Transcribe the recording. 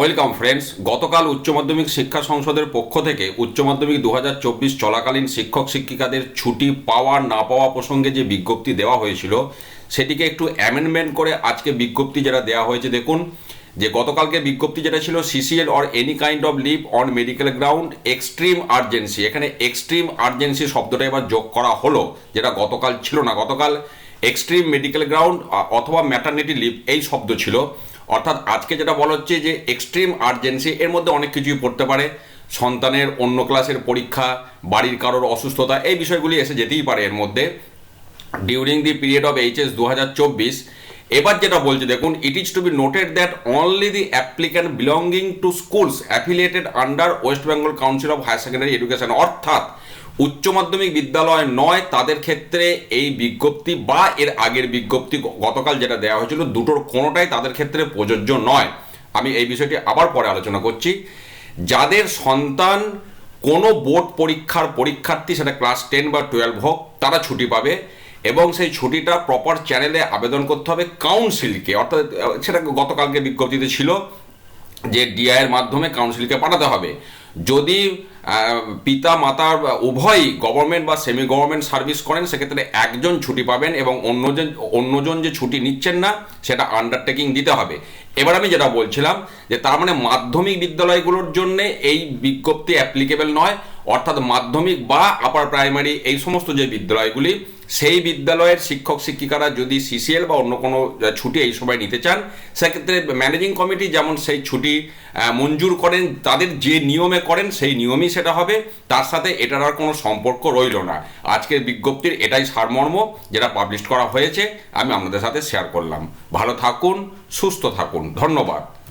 Welcome friends, গতকাল উচ্চ মাধ্যমিক শিক্ষা সংসদের পক্ষ থেকে উচ্চ মাধ্যমিক দু হাজার চব্বিশ চলাকালীন শিক্ষক শিক্ষিকাদের ছুটি পাওয়া না পাওয়া প্রসঙ্গে যে বিজ্ঞপ্তি দেওয়া হয়েছিল, সেটিকে একটু অ্যামেন্ডমেন্ট করে আজকে বিজ্ঞপ্তি যেটা দেওয়া হয়েছে দেখুন, যে গতকালকে বিজ্ঞপ্তি যেটা ছিল CCL or any kind of leave on medical ground extreme urgency এখানে এক্সট্রিম আর্জেন্সি শব্দটা এবার যোগ করা হলো, যেটা গতকাল ছিল না, গতকাল এক্সট্রিম মেডিকেল গ্রাউন্ড অথবা ম্যাটার্নিটি লিভ এই শব্দ ছিল। অর্থাৎ আজকে যেটা বলা হচ্ছে যে এক্সট্রিম আর্জেন্সি এর মধ্যে অনেক কিছুই পড়তে পারে। সন্তানের অন্য ক্লাসের পরীক্ষা, বাড়ির কারোর অসুস্থতা, এই বিষয়গুলি এসে যেতেই পারে এর মধ্যে। During the period of HS দু হাজার চব্বিশ, এবার যেটা বলছে, দেখুন it is to be noted that only the applicant belonging to schools affiliated under West Bengal Council of Higher Secondary Education অর্থাৎ উচ্চ মাধ্যমিক বিদ্যালয় নয়, তাদের ক্ষেত্রে এই বিজ্ঞপ্তি বা এর আগের বিজ্ঞপ্তি গতকাল যেটা দেওয়া হয়েছিল, দুটোর কোনোটাই তাদের ক্ষেত্রে প্রযোজ্য নয়। আমি এই বিষয়টি আবার পরে আলোচনা করছি। যাদের সন্তান কোনো বোর্ড পরীক্ষার পরীক্ষার্থী, সেটা ক্লাস টেন বা টুয়েলভ হোক, তারা ছুটি পাবে এবং সেই ছুটিটা প্রপার চ্যানেলে আবেদন করতে হবে কাউন্সিলকে। অর্থাৎ সেটা গতকালকে বিজ্ঞপ্তিতে ছিল যে ডিআইয়ের মাধ্যমে কাউন্সিলকে পাঠাতে হবে। যদি পিতা মাতার উভয়ই গভর্নমেন্ট বা সেমি গভর্নমেন্ট সার্ভিস করেন, সেক্ষেত্রে একজন ছুটি পাবেন এবং অন্যজন অন্যজন যে ছুটি নিচ্ছেন না, সেটা আন্ডারটেকিং দিতে হবে। এবার আমি যেটা বলছিলাম, যে তার মানে মাধ্যমিক বিদ্যালয়গুলোর জন্য এই বিজ্ঞপ্তি অ্যাপ্লিকেবল নয়। অর্থাৎ মাধ্যমিক বা আপার প্রাইমারি এই সমস্ত যে বিদ্যালয়গুলি, সেই বিদ্যালয়ের শিক্ষক, শিক্ষিকারা যদি সিসিএল বা অন্য কোনো ছুটি এই সময় নিতে চান, সেক্ষেত্রে ম্যানেজিং কমিটি যেমন সেই ছুটি মঞ্জুর করেন, তাদের যে নিয়মে করেন, সেই নিয়মই সেটা হবে। তার সাথে এটার আর কোনো সম্পর্ক রইল না। আজকের বিজ্ঞপ্তির এটাই সারমর্ম যেটা পাবলিশ করা হয়েছে, আমি আপনাদের সাথে শেয়ার করলাম। ভালো থাকুন, সুস্থ থাকুন। ধন্যবাদ।